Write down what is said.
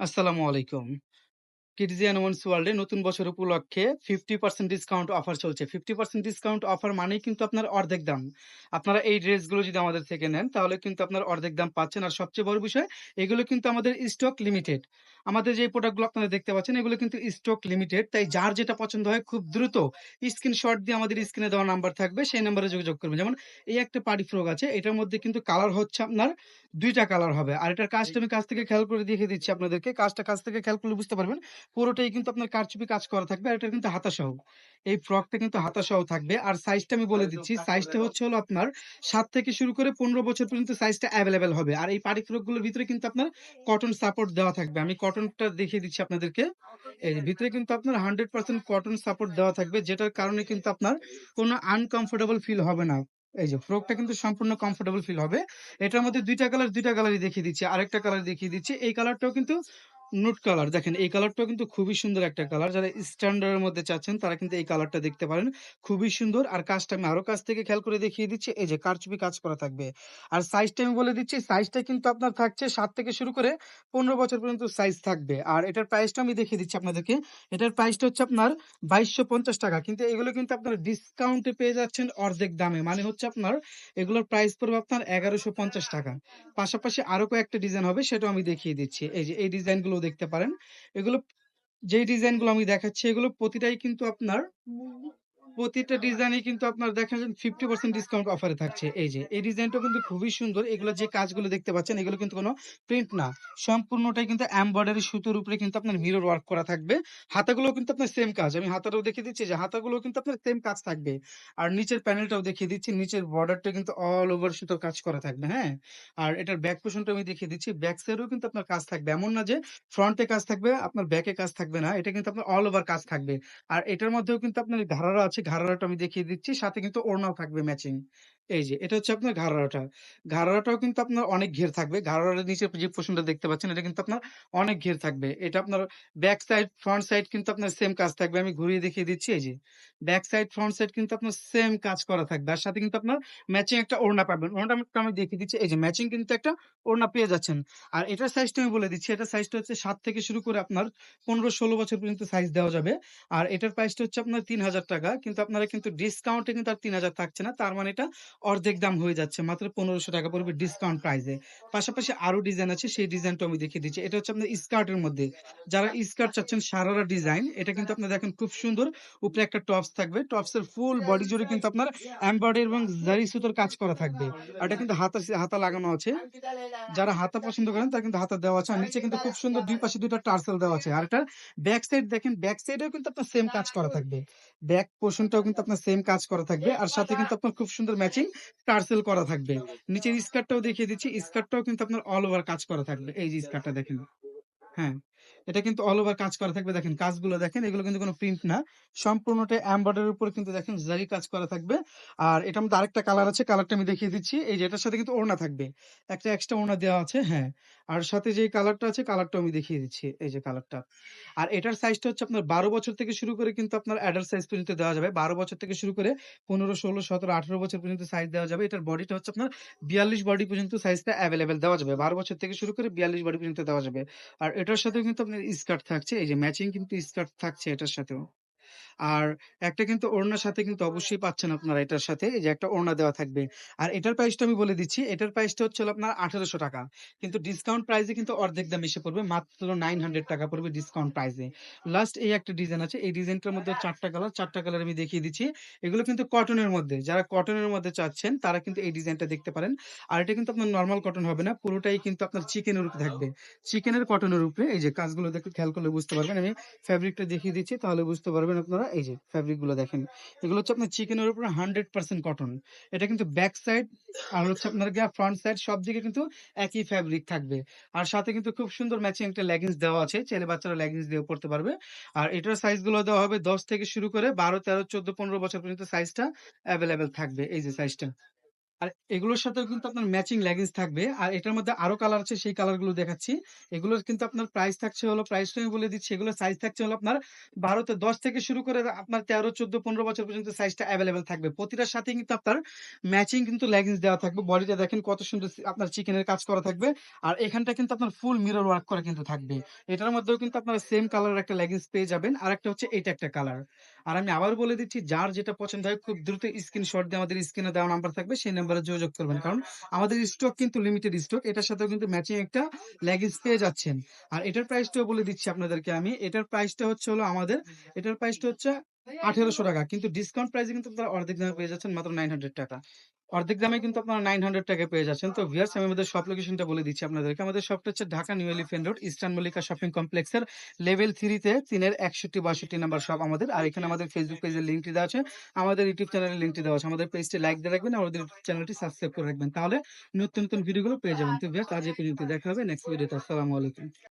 আসসালামু আলাইকুম। কিডজিয়ান ওয়ান্স ওয়ার্ল্ডে নতুন বছর উপলক্ষে 50% ডিসকাউন্ট অফার চলছে। 50% ডিসকাউন্ট অফার মানেই কিন্তু আপনার অর্ধেক দাম। আপনারা এই ড্রেসগুলো যদি আমাদের থেকে নেন তাহলে কিন্তু আপনার অর্ধেক দাম পাচ্ছেন। আর সবচেয়ে বড় বিষয় এগুলো কিন্তু আমাদের স্টক লিমিটেড। আমাদের যে প্রোডাক্টগুলো আপনারা দেখতে পাচ্ছেন এগুলো কিন্তু স্টক লিমিটেড। তাই যার যেটা পছন্দ হয় খুব দ্রুত স্ক্রিনশট দিয়ে আমাদের স্ক্রিনে দেওয়া নাম্বার থাকবে সেই নাম্বারে যোগাযোগ করবেন। যেমন এই একটা পার্টি ফ্রক আছে এটার মধ্যে কিন্তু কালার হচ্ছে আপনার দুইটা কালার হবে। আর এটার কাজটা আমি কাছ থেকে খেয়াল করে দেখিয়ে দিচ্ছি আপনাদেরকে। কাজটা কাছ থেকে খেয়াল করলে বুঝতে পারবেন। পুরোটাই কিন্তু আপনার কারচুপি কাজ করা থাকবে। আর এটা কিন্তু হাতাসহ। এই ফ্রকটা কিন্তু হাতাসহ থাকবে। আর সাইজটা আমি বলে দিচ্ছি। সাইজটা হচ্ছে হলো আপনার ৭ থেকে শুরু করে ১৫ বছর পর্যন্ত সাইজটা এভেইলেবল হবে। আর এই পার্টি ফ্রকগুলোর ভিতরে কিন্তু আপনার কটন সাপোর্ট দেওয়া থাকবে। আমি কটনটা দেখিয়ে দিচ্ছি আপনাদেরকে। এই ভিতরে কিন্তু আপনার 100% কটন সাপোর্ট দেওয়া থাকবে। যেটার কারণে কিন্তু আপনার কোনো আনকমফোর্টেবল ফিল হবে না। এই যে ফ্রকটা কিন্তু সম্পূর্ণ কমফোর্টেবল ফিল হবে। এটার মধ্যে দুইটা কালার ২ টা কালারই দেখিয়ে দিচ্ছি। আরেকটা কালার দেখিয়ে দিচ্ছি। এই কালারটাও কিন্তু নুড কালার দেখেন, এই কালারটাও কিন্তু খুবই সুন্দর একটা কালার। যারা স্ট্যান্ডার্ড এর মধ্যে চাচ্ছেন, তারা কিন্তু এই কালারটা দেখতে পারেন। খুবই সুন্দর। আর কাজটা আমি আরও কাছ থেকে খেয়াল করে দেখিয়ে দিচ্ছি। এই যে কারচুপি কাজ করা থাকবে। আর সাইজটা আমি বলে দিচ্ছি সাইজটা কিন্তু আপনার থাকছে ৭ থেকে শুরু করে ১৫ বছর পর্যন্ত সাইজ থাকবে। আর এটার প্রাইসটা আমি দেখিয়ে দিচ্ছি আপনাদেরকে। এটার প্রাইসটা হচ্ছে আপনার ৳২২৫০ কিন্তু এগুলো কিন্তু আপনারা ডিসকাউন্টে পেয়ে যাচ্ছেন অর্ধেক দামে। মানে হচ্ছে আপনার এগুলোর প্রাইস পড়বে আপনার ৳১১৫০ পাশাপাশি আরও কয়েকটা ডিজাইন হবে, সেটাও আমি দেখিয়ে দিচ্ছি। এই যে, এই ডিজাইনগুলো দেখতে পারেন। এগুলো যেই ডিজাইনগুলো আমি দেখাচ্ছি এগুলো প্রতিটাই কিন্তু আপনার প্রতিটা ডিজাইনই কিন্তু আপনার দেখা যায় 50% ডিসকাউন্ট অফারে থাকছে। এই যে এই ডিজাইনটাও কিন্তু খুবই সুন্দর। এগুলো যে কাজগুলো দেখতে পাচ্ছেন এগুলো কিন্তু কোনো প্রিন্ট না। সম্পূর্ণটাই কিন্তু এমব্রয়ডারি সুতোর উপরে কিন্তু আপনার মিরর ওয়ার্ক করা থাকবে। হাতাগুলোও কিন্তু আপনার সেম কাজ। আমি হাতাটাও দেখিয়ে দিচ্ছি যে হাতাগুলোও কিন্তু আপনার সেম কাজ থাকবে। আর নিচের প্যানেলটাও দেখিয়ে দিচ্ছি। নিচের বর্ডারটা কিন্তু অল ওভার সুতোর কাজ করা থাকবে, হ্যাঁ? আর এটার ব্যাক পোরশনটা আমি দেখিয়ে দিচ্ছি। ব্যাক সাইডেও কিন্তু আপনার কাজ থাকবে। এমন না যে ফ্রন্টে কাজ থাকবে, আপনার ব্যাকে কাজ থাকবে না। এটা কিন্তু আপনার অল ওভার কাজ থাকবে। আর এটার মধ্যেও কিন্তু আপনার ঘাড়ারা আছে। ঘাড়ারাটা আমি দেখিয়ে দিচ্ছি। সাথে কিন্তু ওড়নাও থাকবে ম্যাচিং। এই যে এটা হচ্ছে আপনার ঘাড়ারাটা। ঘাড়ারাটাও কিন্তু আপনার অনেক ঘের থাকবে। ঘাড়ারার নিচের যে পোরশনটা দেখতে পাচ্ছেন এটা কিন্তু আপনার অনেক ঘের থাকবে। এটা আপনার ব্যাক সাইড, ফ্রন্ট সাইড কিন্তু আপনার সেম কাজ থাকবে। আমি ঘুরিয়ে দেখিয়ে দিচ্ছি এই যে। ব্যাক সাইড, ফ্রন্ট সাইড কিন্তু আপনার সেম কাজ করা থাকবে। আর সাথে কিন্তু আপনার ম্যাচিং একটা ওড়না পাবেন। ওড়নাটা আমি দেখিয়ে দিচ্ছি। এই যে ম্যাচিং কিন্তু একটা ওড়না পেয়ে যাচ্ছেন। আর এটার সাইজটা আমি বলে দিচ্ছি। এটার সাইজটা হচ্ছে ৭ থেকে শুরু করে আপনার ১৫-১৬ বছর পর্যন্ত সাইজ দেওয়া যাবে। আর এটার প্রাইসটা হচ্ছে আপনার ৳৩,০০০ কিন্তু আপনারা কিন্তু ডিসকাউন্টে কিন্তু আর ৩,০০০ থাকছে না। তার মানে এটা অর্ধেক দাম হয়ে যাচ্ছে। মাত্র ৳১৫০০ পড়বে ডিসকাউন্ট প্রাইসে। পাশাপাশি আরও ডিজাইন আছে, সেই ডিজাইনটাও আমি দেখিয়ে দিচ্ছি। এটা হচ্ছে আপনার স্কার্টের মধ্যে। যারা স্কার্ট চাচ্ছেন সারারা ডিজাইন এটা কিন্তু আপনার দেখেন খুব সুন্দর। উপরে একটা টপস থাকবে। টপসের ফুল বডি জুড়ে কিন্তু আপনার এমব্রয়ডারি এবং জারি সুতোর কাজ করা থাকবে। আর এটা কিন্তু হাতা হাতা লাগানো আছে। যারা হাতা পছন্দ করেন, তারা কিন্তু হাতা দেওয়া আছে। আর নিচে কিন্তু খুব সুন্দর দুই পাশে ২ টা টার্সেল দেওয়া আছে। আর এটার ব্যাক সাইড দেখেন ব্যাক সাইডেও কিন্তু আপনার সেম কাজ করা থাকবে। ব্যাক পোরশনটাও কিন্তু আপনার সেম কাজ করা থাকবে। আর সাথে কিন্তু আপনার খুব সুন্দর ম্যাচিং টার্সেল করা থাকবে। নিচের স্কার্টটাও দেখিয়ে দিচ্ছি। স্কার্টটাও কিন্তু আপনার অল ওভার কাজ করা থাকবে। এই যে স্কার্টটা দেখেন। হ্যাঁ, এটা কিন্তু অল ওভার কাজ করা থাকবে। দেখেন কাজগুলো দেখেন এগুলো কিন্তু কোনো প্রিন্ট না। সম্পূর্ণটাই এমব্রয়ডারির উপরে কিন্তু দেখেন জারি কাজ করা থাকবে। আর এটার মধ্যে আরেকটা কালার আছে। কালারটা আমি দেখিয়ে দিচ্ছি। এই যে এটার সাথে কিন্তু ওড়না থাকবে। একটা এক্সট্রা ওড়না দেওয়া আছে। হ্যাঁ। আর সাথে যে কালারটা আছে কালারটা আমি দেখিয়ে দিচ্ছি। এই যে কালারটা। আর এটার সাইজটা হচ্ছে আপনার ১২ বছর থেকে শুরু করে কিন্তু আপনার অ্যাডাল্ট সাইজ পর্যন্ত দেওয়া যাবে। ১২ বছর থেকে শুরু করে ১৫, ১৬, ১৭, ১৮ বছর পর্যন্ত সাইজ দেওয়া যাবে। এটার বডিটা হচ্ছে আপনার ৪২ বডি পর্যন্ত সাইজটা অ্যাভেলেবেল দেওয়া যাবে। ১২ বছর থেকে শুরু করে ৪২ বডি পর্যন্ত দেওয়া যাবে। আর এটার সাথে কিন্তু আপনার স্কার্ট থাকছে। এই যে ম্যাচিং কিন্তু স্কার্ট থাকছে এটার সাথেও। আর একটা কিন্তু ওড়নার সাথে কিন্তু অবশ্যই পাচ্ছেন আপনারা এটার সাথে। এই যে একটা ওড়না দেওয়া থাকবে। আর এটার প্রাইসটা আমি বলে দিচ্ছি। এটার প্রাইসটা হচ্ছে আপনার ৳১৮০০ কিন্তু ডিসকাউন্ট প্রাইসে কিন্তু অর্ধেক দাম এসে পড়বে। মাত্র ৳900 পড়বে ডিসকাউন্ট প্রাইসে। লাস্ট এই একটা ডিজাইন আছে। এই ডিজাইনটার মধ্যে ৪ টা কালার, ৪ টা কালার আমি দেখিয়ে দিচ্ছি। এগুলো কিন্তু কটনের মধ্যে। যারা কটনের মধ্যে চাচ্ছেন তারা কিন্তু এই ডিজাইনটা দেখতে পারেন। আর এটা কিন্তু আপনার নরমাল কটন হবে না। পুরোটাই কিন্তু আপনার চিকেনের উপরে থাকবে। চিকেনের কটনের উপরে এই যে কাজগুলো দেখে খেয়াল করলে বুঝতে পারবেন। আমি ফেব্রিকটা দেখিয়ে দিচ্ছি তাহলে বুঝতে পারবেন আপনারা। এই যে ফেব্রিকগুলো দেখেন। এগুলো হচ্ছে আপনার চিকেনের উপরে 100% কটন। এটা কিন্তু ব্যাক সাইড আর হচ্ছে আপনার গিয়া ফ্রন্ট সাইড সব দিকে কিন্তু একই ফ্যাব্রিক থাকবে। আর সাথে কিন্তু খুব সুন্দর ম্যাচিং একটা লেগিংস দেওয়া আছে। ছেলে বাচ্চারা লেগিংস দিয়ে পড়তে পারবে। আর এটার সাইজগুলো দেওয়া হবে ১০ থেকে শুরু করে ১২, ১৩, ১৪, ১৫ বছর পর্যন্ত সাইজটা অ্যাভেলেবেল থাকবে। এই যে সাইজটা। আর এগুলোর সাথেও কিন্তু আপনার ম্যাচিং লেগিংস থাকবে। আর এটার মধ্যে আরও কালার আছে সেই কালারগুলো দেখাচ্ছি। এগুলোর কিন্তু আপনার প্রাইস থাকছে হলো প্রাইসটা আমি বলে দিচ্ছি। এগুলোর সাইজ থাকছে হলো আপনার ১২ তে ১০ থেকে শুরু করে আপনার ১৩, ১৪, ১৫ বছর পর্যন্ত সাইজটা এভেইলেবল থাকবে। প্রতিটার সাথে কিন্তু আপনার ম্যাচিং কিন্তু লেগিংস দেওয়া থাকবে। বডিটা দেখেন কত সুন্দর আপনার চিকেনের কাজ করা থাকবে। আর এখানটা কিন্তু আপনার ফুল মিরর ওয়ার্ক করা কিন্তু থাকবে। এটার মধ্যেও কিন্তু আপনারা সেম কালারের একটা লেগিংস পেয়ে যাবেন। আর একটা হচ্ছে এটা একটা কালার। আর আমি আবার বলে দিচ্ছি, যার যেটা পছন্দ হয় খুব দ্রুত স্ক্রিনশট দিয়ে আমাদের স্ক্রিনে দেওয়া নাম্বার থাকবে, সেই নাম্বারে যোগাযোগ করবেন। কারণ আমাদের স্টক কিন্তু লিমিটেড স্টক। এটার সাথেও কিন্তু ম্যাচিং একটা লেগিংস পেয়ে যাচ্ছেন। আর এটার প্রাইসটাও বলে দিচ্ছি আপনাদেরকে আমি। এটার প্রাইসটা হচ্ছে হলো আমাদের, এটার প্রাইসটা হচ্ছে ৳১৮০০ কিন্তু ডিসকাউন্ট প্রাইসে কিন্তু আপনারা অর্ধেক দামে পেয়ে যাচ্ছেন মাত্র ৳900 অর্ধেক দামে কিন্তু আপনারা ৳900 পেয়ে যাচ্ছেন। তো ভিউয়ার্স আমি আমাদের শপ লোকেশনটা বলে দিচ্ছি আপনাদেরকে। আমাদের শপটা হচ্ছে Dhaka new elephant road eastern Mallika shopping কমপ্লেক্সের লেভেল 3 তে ৩ এর ৬১-৬২ নাম্বার শপ আমাদের। আর এখানে আমাদের ফেসবুক পেজের লিংকটি দেওয়া আছে। আমাদের ইউটিউব চ্যানেলের লিংকটি দেওয়া আছে। আমাদের পেজটি লাইক দিয়ে রাখবেন। আমাদের চ্যানেলটি সাবস্ক্রাইব করে রাখবেন। তাহলে নতুন, নতুন ভিডিওগুলো পেয়ে যাবেন। তো ভিউয়ার্স আজ এই পর্যন্ত দেখা হবে নেক্সট ভিডিওতে। আসসালামু আলাইকুম।